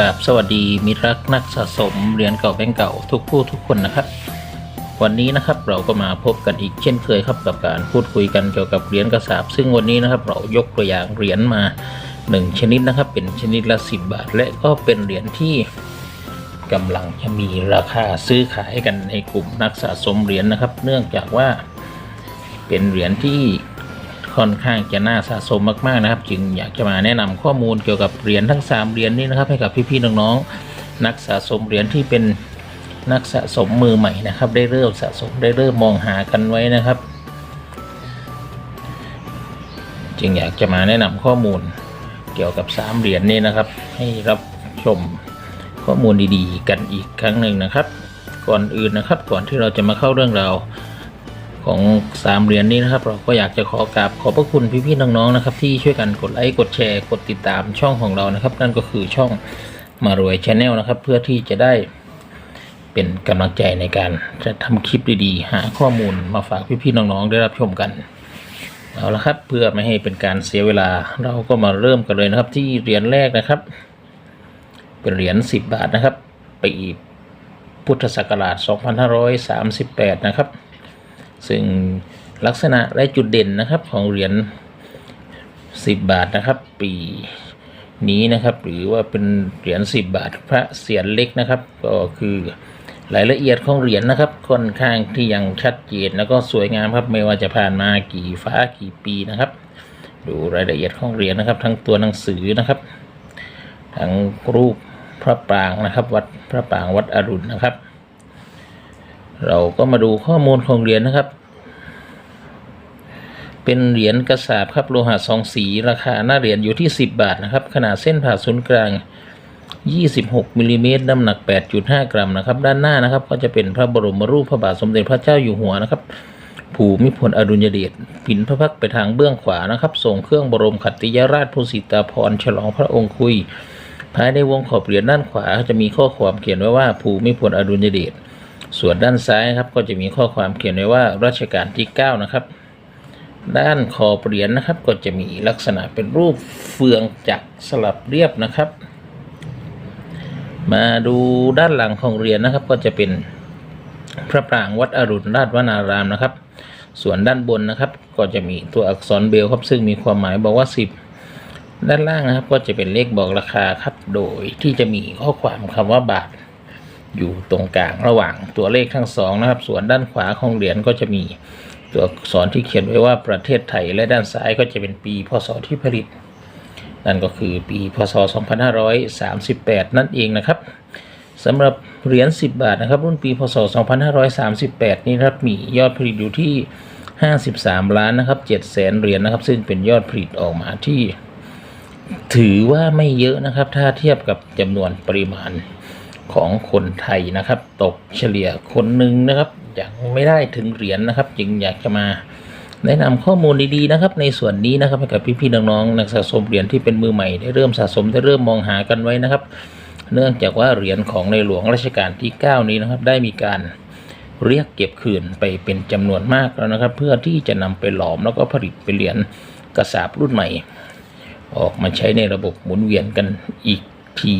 ราบสวัสดีมิตรรักนักสะสมเหรียญเก่าแบงก์เก่าทุกผู้ทุกคนนะครับ วันนี้นะครับเราก็มาพบกันอีกเช่นเคยครับกับการพูดคุยกันเกี่ยวกับเหรียญกระสาบซึ่งวันนี้นะครับเรายกตัวอย่างเหรียญมาหนึ่งชนิดนะครับ เป็นชนิดละ 10 บาท และก็เป็นเหรียญที่กำลังจะมีราคาซื้อขายกันในกลุ่มนักสะสมเหรียญนะครับ เนื่องจากว่าเป็นเหรียญที่ ค่อนข้างจะน่าสะสมมากๆนะครับ จึงอยากจะมาแนะนำข้อมูลเกี่ยวกับเหรียญทั้ง 3เหรียญนี้นะครับให้กับพี่ๆน้องๆนักสะสมเหรียญที่เป็นนักสะสมมือใหม่นะครับ ได้เริ่มสะสมได้เริ่มมองหากันไว้นะครับ จึงอยากจะมาแนะนำข้อมูลเกี่ยวกับ 3เหรียญนี้นะครับ ให้รับชมข้อมูลดีๆ กันอีกครั้งหนึ่งนะครับ ก่อนอื่นนะครับก่อนที่เราจะมาเข้าเรื่องราว ของสามเหรียญนี้นะครับ เราก็อยากจะขอกราบขอบพระคุณพี่ๆน้องๆนะครับ ที่ช่วยกันกดไลค์กดแชร์กดติดตามช่องของเรานะครับ นั่นก็คือช่องมารวยชาแนลนะครับ เพื่อที่จะได้เป็นกำลังใจในการจะทำคลิปดีๆ หาข้อมูลมาฝากพี่ๆน้องๆได้รับชมกันเอาละครับ เพื่อไม่ให้เป็นการเสียเวลา เราก็มาเริ่มกันเลยนะครับ ที่เหรียญแรกนะครับ เป็นเหรียญ10 บาทนะครับปีพุทธศักราช 2538 นะครับ ซึ่งลักษณะและจุดเด่นนะครับของเหรียญ10 บาทนะครับ ปีนี้นะครับ หรือว่าเป็นเหรียญ10 บาทพระเศียรเล็กนะครับ ก็คือรายละเอียดของเหรียญนะครับ ค่อนข้างที่ยังชัดเจนแล้วก็สวยงามครับ ไม่ว่าจะผ่านมากี่ฟ้ากี่ปีนะครับ ดูรายละเอียดของเหรียญนะครับ ทั้งตัวหนังสือนะครับ ทั้งรูปพระปรางนะครับ วัดพระปรางวัดอรุณนะครับ เราก็มาดูข้อมูลของเหรียญนะครับ เป็นเหรียญกระสาบครับโลหะสองสีราคาหน้าเหรียญอยู่ที่ 10 บาทนะครับ ขนาดเส้นผ่าศูนย์กลาง 26มิลลิเมตรน้ำหนัก 8.5 กรัมนะครับ ด้านหน้านะครับ ก็จะเป็นพระบรมรูปพระบาทสมเด็จพระเจ้าอยู่หัวนะครับ ภูมิพลอดุลยเดชผินพระพักตร์ไปทางเบื้องขวานะครับส่งเครื่องบรมขัตติยราชภูสิตาภรฉลองพระองค์คุยภายในวงขอบเหรียญด้านขวาจะมีข้อความเขียนไว้ว่าภูมิพลอดุลยเดช ส่วนด้านซ้ายครับก็จะมีข้อความเขียนไว้ว่ารัชกาลที่ 9 นะครับ ด้านคอเหรียญนะครับ ก็จะมีลักษณะเป็นรูปเฟืองจักรสลับเรียบนะครับ มาดูด้านหลังของเหรียญนะครับ ก็จะเป็นพระปรางวัดอรุณราชวนารามนะครับ ส่วนด้านบนนะครับ ก็จะมีตัวอักษรเบลครับซึ่งมีความหมายบอกว่า 10 ด้านล่างนะครับก็จะเป็นเลขบอกราคาครับ โดยที่จะมีข้อความคำว่าบาท อยู่ตรงกลางระหว่างตัวเลขทั้งสองนะครับ ส่วนด้านขวาของเหรียญก็จะมีตัวอักษรที่เขียนไว้ว่าประเทศไทย และด้านซ้ายก็จะเป็นปีพศที่ผลิต นั่นก็คือปีพศ 2538 นั่นเองนะครับสำหรับเหรียญ 10 บาทนะครับรุ่นปีพศ 2538 นี้ครับมียอดผลิตอยู่ที่ 53 ล้านนะครับ7แสนเหรียญนะครับ ซึ่งเป็นยอดผลิตออกมาที่ ถือว่าไม่เยอะนะครับ ถ้าเทียบกับจำนวนปริมาณ ของคนไทยนะครับ ตกเฉลี่ยคนหนึ่งนะครับยังไม่ได้ถึงเหรียญนะครับ จึงอยากจะมาแนะนำข้อมูลดีๆนะครับ ในส่วนนี้นะครับให้กับพี่ๆน้องๆนักสะสมเหรียญที่เป็นมือใหม่ได้เริ่มสะสมได้เริ่มมองหากันไว้นะครับ เนื่องจากว่าเหรียญของในหลวงรัชกาลที่ 9 นี้นะครับ ได้มีการเรียกเก็บคืนไปเป็นจำนวนมากแล้วนะครับ เพื่อที่จะนำไปหลอมแล้วก็ผลิตเป็นเหรียญกระสาบรุ่นใหม่ ออกมาใช้ในระบบหมุนเวียนกันอีกที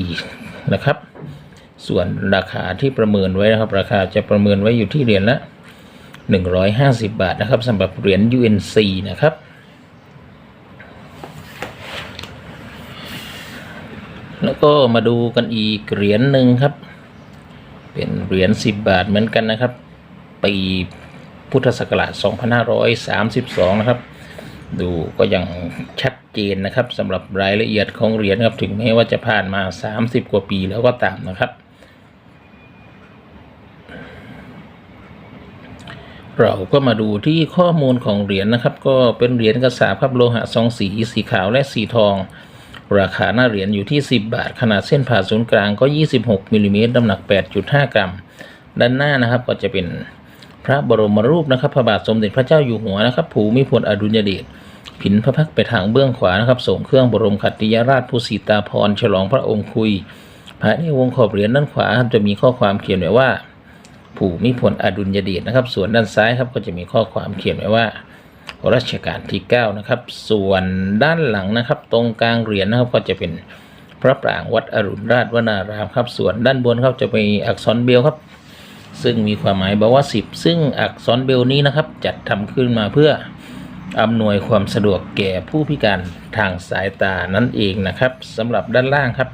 นะครับ ส่วนราคาที่ประเมินไว้นะครับ ราคาจะประเมินไว้อยู่ที่เหรียญละ 150 บาทนะครับสำหรับเหรียญ UNC นะครับแล้วก็มาดูกันอีกเหรียญหนึ่งครับ เป็นเหรียญ10 บาทเหมือนกันนะครับ ปีพุทธศักราช 2532 นะครับ ดูก็ยังชัดเจนนะครับสำหรับรายละเอียดของเหรียญครับถึงแม้ว่าจะผ่านมา 30 กว่าปีแล้วก็ตามนะครับ เราก็มาดูที่ข้อมูลของเหรียญนะครับ ก็เป็นเหรียญกระสาบครับโลหะสองสีสีขาวและสีทอง ราคาหน้าเหรียญอยู่ที่ 10 บาท ขนาดเส้นผ่าศูนย์กลางก็ 26มิลลิเมตรน้ำหนัก 8.5 กรัม ด้านหน้านะครับก็จะเป็นพระบรมรูปนะครับพระบาทสมเด็จพระเจ้าอยู่หัวนะครับภูมิพลอดุลยเดชผินพระพักตร์ไปทางเบื้องขวานะครับส่งเครื่องบรมขัตติยราชภูสิตาภรฉลองพระองค์คุยภายในวงขอบเหรียญด้านขวาจะมีข้อความเขียนไว้ว่า ภูมิพลอดุลยเดชนะครับ ส่วนด้านซ้ายครับก็จะมีข้อความเขียนไว้ว่ารัชกาลที่ 9 นะครับ ส่วนด้านหลังนะครับ ตรงกลางเหรียญนะครับก็จะเป็นพระปรางวัดอรุณราชวนารามครับ ส่วนด้านบนครับจะมีอักษรเบลครับ ซึ่งมีความหมายบอกว่า 10 ซึ่งอักษรเบลนี้นะครับ จัดทำขึ้นมาเพื่ออำนวยความสะดวกแก่ผู้พิการทางสายตานั่นเองนะครับสำหรับด้านล่างครับ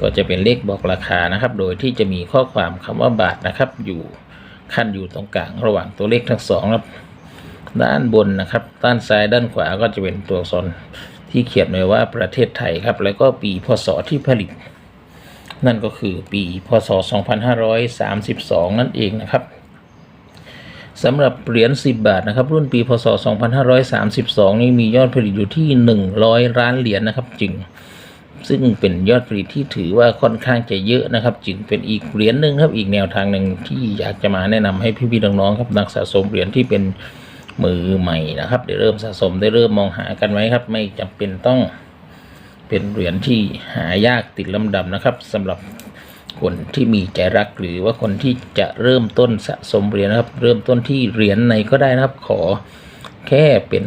ก็จะเป็นเลขบอกราคานะครับ โดยที่จะมีข้อความคำว่าบาทนะครับ อยู่ขั้นอยู่ตรงกลางระหว่างตัวเลขทั้งสองครับด้านบนนะครับ ด้านซ้ายด้านขวาก็จะเป็นตัวอักษรที่เขียนไว้ว่าประเทศไทยครับ แล้วก็ปีพศที่ผลิต นั่นก็คือปีพศ 2532 นั่นเองนะครับสำหรับเหรียญ10 บาทนะครับ รุ่นปีพศ 2532 นี่มียอดผลิตอยู่ที่ 100 ล้านเหรียญนะครับ จึง ซึ่งเป็นยอดผลิตที่ถือว่าค่อนข้างจะเยอะนะครับ จึงเป็นอีกเหรียญหนึ่งครับอีกแนวทางหนึ่งที่อยากจะมาแนะนำให้พี่ๆน้องๆครับนักสะสมเหรียญที่เป็นมือใหม่นะครับได้เริ่มสะสมได้เริ่มมองหากันไว้ครับ ไม่จำเป็นต้องเป็นเหรียญที่หายากติดลำดับนะครับสำหรับคนที่มีใจรักหรือว่าคนที่จะเริ่มต้นสะสมเหรียญนะครับ เริ่มต้นที่เหรียญไหนก็ได้นะครับ ขอแค่เป็น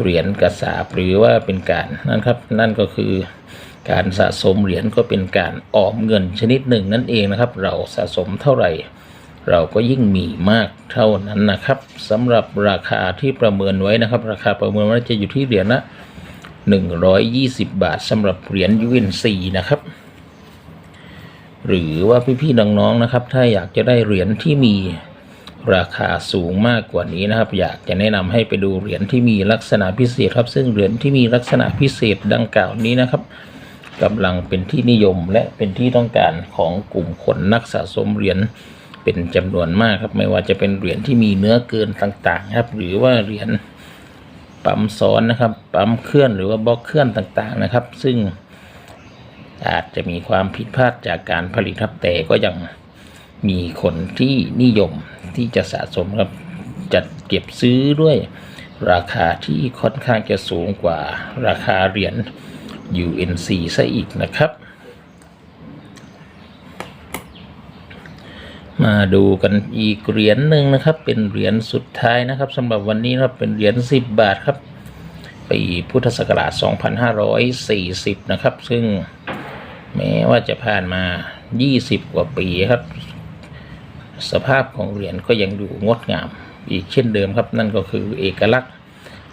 เหรียญกระสาบหรือว่าเป็นการนั่นครับ นั่นก็คือ การสะสมเหรียญก็เป็นการออมเงินชนิดหนึ่งนั่นเองนะครับ เราสะสมเท่าไหร่ เราก็ยิ่งมีมากเท่านั้นนะครับสำหรับราคาที่ประเมินไว้นะครับ ราคาประเมินไว้จะอยู่ที่เหรียญละ120 บาทสำหรับเหรียญ UNC นะครับ หรือว่าพี่ๆน้องๆนะครับ ถ้าอยากจะได้เหรียญที่มีราคาสูงมากกว่านี้นะครับ อยากจะแนะนำให้ไปดูเหรียญที่มีลักษณะพิเศษครับ ซึ่งเหรียญที่มีลักษณะพิเศษดังกล่าวนี้นะครับ กำลังเป็นที่นิยมและเป็นที่ต้องการของกลุ่มคนนักสะสมเหรียญเป็นจำนวนมากครับ ไม่ว่าจะเป็นเหรียญที่มีเนื้อเกินต่างๆ ครับ หรือว่าเหรียญปั๊มซ้อนนะครับ ปั๊มเคลื่อนหรือว่าบล็อกเคลื่อนต่างๆนะครับ ซึ่งอาจจะมีความผิดพลาดจากการผลิตครับแต่ก็ยังมีคนที่นิยมที่จะสะสมครับจัดเก็บซื้อด้วยราคาที่ค่อนข้างจะสูงกว่าราคาเหรียญ UNC ซะอีกนะครับ มาดูกันอีกเหรียญหนึ่งนะครับ เป็นเหรียญสุดท้ายนะครับสำหรับวันนี้นะครับเป็นเหรียญ10 บาทครับ ปีพุทธศักราช 2540 นะครับ ซึ่งแม้ว่าจะผ่านมา 20 กว่าปีครับ สภาพของเหรียญก็ยังดูงดงามอีกเช่นเดิมครับ นั่นก็คือเอกลักษณ์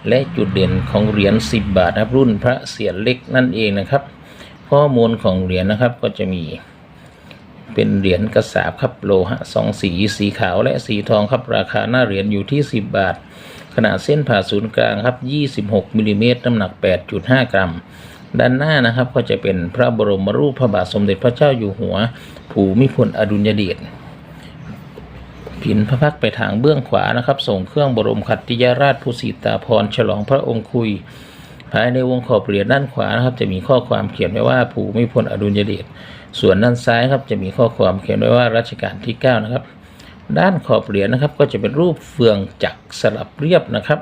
และจุดเด่นของเหรียญ10 บาทครับรุ่นพระเศียรเล็กนั่นเองนะครับ ข้อมูลของเหรียญนะครับก็จะมีเป็นเหรียญกระสาบครับโลหะสองสีสีขาวและสีทองครับราคาหน้าเหรียญอยู่ที่ 10 บาท ขนาดเส้นผ่าศูนย์กลางครับ 26มิลลิเมตรน้ำหนัก 8.5 กรัม ด้านหน้านะครับก็จะเป็นพระบรมรูปพระบาทสมเด็จพระเจ้าอยู่หัว ภูมิพลอดุลยเดช ผินพระพักไปทางเบื้องขวานะครับ ส่งเครื่องบรมขัตติยราชภูสิตาพรฉลองพระองค์คุย ภายในวงขอบเหรียญด้านขวานะครับ จะมีข้อความเขียนไว้ว่าภูมิพลอดุลยเดชส่วนด้านซ้ายครับจะมีข้อความเขียนไว้ว่ารัชกาลที่ 9 นะครับ ด้านขอบเหรียญนะครับ ก็จะเป็นรูปเฟืองจักสลับเรียบนะครับ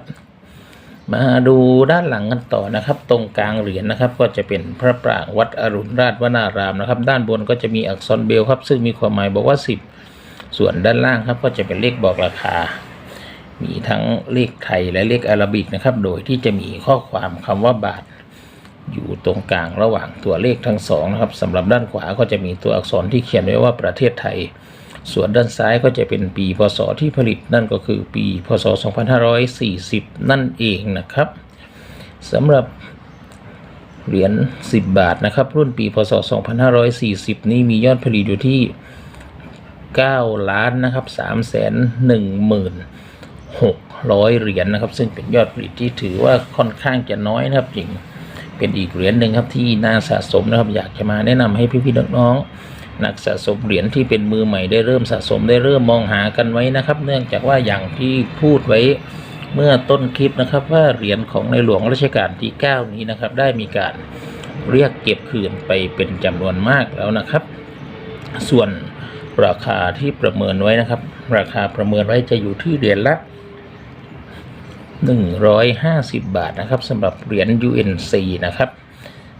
มาดูด้านหลังกันต่อนะครับ ตรงกลางเหรียญนะครับ ก็จะเป็นพระปรางวัดอรุณราชวนารามนะครับ ด้านบนก็จะมีอักษรเบลครับ ซึ่งมีความหมายบอกว่า 10 ส่วนด้านล่างครับก็จะเป็นเลขบอกราคา มีทั้งเลขไทยและเลขอาราบิกนะครับ โดยที่จะมีข้อความคำว่าบาท อยู่ตรงกลางระหว่างตัวเลขทั้งสองนะครับสำหรับด้านขวาก็จะมีตัวอักษรที่เขียนไว้ว่าประเทศไทย ส่วนด้านซ้ายก็จะเป็นปีพศที่ผลิตนั่นก็คือปี พศ 2540 นั่นเองนะครับสำหรับเหรียญ10 บาทนะครับ รุ่นปีพศ 2540 นี้มียอดผลิตอยู่ที่ 9 ล้านนะครับ3แสน1หมื่น600 เหรียญนะครับ ซึ่งเป็นยอดผลิตที่ถือว่าค่อนข้างจะน้อยนะครับจริงเป็นอีกเหรียญหนึ่งครับที่น่าสะสมนะครับ อยากจะมาแนะนำให้พี่ๆน้องๆนักสะสมเหรียญที่เป็นมือใหม่ได้เริ่มสะสมได้เริ่มมองหากันไว้นะครับ เนื่องจากว่าอย่างที่พูดไว้เมื่อต้นคลิปนะครับว่าเหรียญของในหลวงรัชกาลที่ 9 นี้นะครับ ได้มีการเรียกเก็บคืนไปเป็นจำนวนมากแล้วนะครับ ส่วน ราคาที่ประเมินไว้นะครับ ราคาประเมินไว้จะอยู่ที่เหรียญละ 150 บาทนะครับสำหรับเหรียญ UNC นะครับ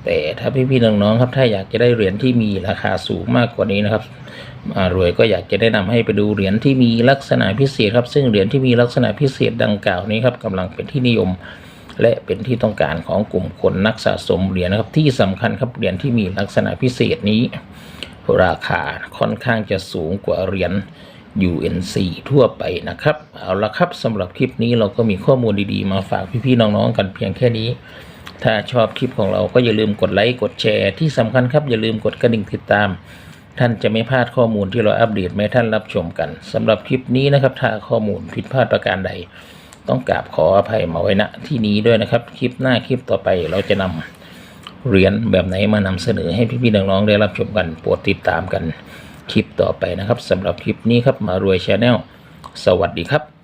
แต่ถ้าพี่ๆน้องๆครับ ถ้าอยากจะได้เหรียญที่มีราคาสูงมากกว่านี้นะครับรวยก็อยากจะแนะนำให้ไปดูเหรียญที่มีลักษณะพิเศษครับ ซึ่งเหรียญที่มีลักษณะพิเศษดังกล่าวนี้ครับกำลังเป็นที่นิยมและเป็นที่ต้องการของกลุ่มคนนักสะสมเหรียญนะครับที่สำคัญครับเหรียญที่มีลักษณะพิเศษนี้ ราคาค่อนข้างจะสูงกว่าเหรียญ UNC ทั่วไปนะครับ เอาละครับสำหรับคลิปนี้เราก็มีข้อมูลดีๆ มาฝากพี่ๆน้องๆกันเพียงแค่นี้ ถ้าชอบคลิปของเราก็อย่าลืมกดไลค์กดแชร์ที่สำคัญครับอย่าลืมกดกระดิ่งติดตาม ท่านจะไม่พลาดข้อมูลที่เราอัปเดตมาให้ท่านรับชมกันสำหรับคลิปนี้นะครับถ้าข้อมูลผิดพลาดประการใด ต้องกราบขออภัยมาไว้ณที่นี้ด้วยนะครับ คลิปหน้าคลิปต่อไปเราจะนำ เหรียญแบบไหนมานำเสนอให้พี่ๆน้องๆได้รับชมกันโปรดติดตามกันคลิปต่อไปนะครับสำหรับคลิปนี้ครับมารวยชาแนลสวัสดีครับ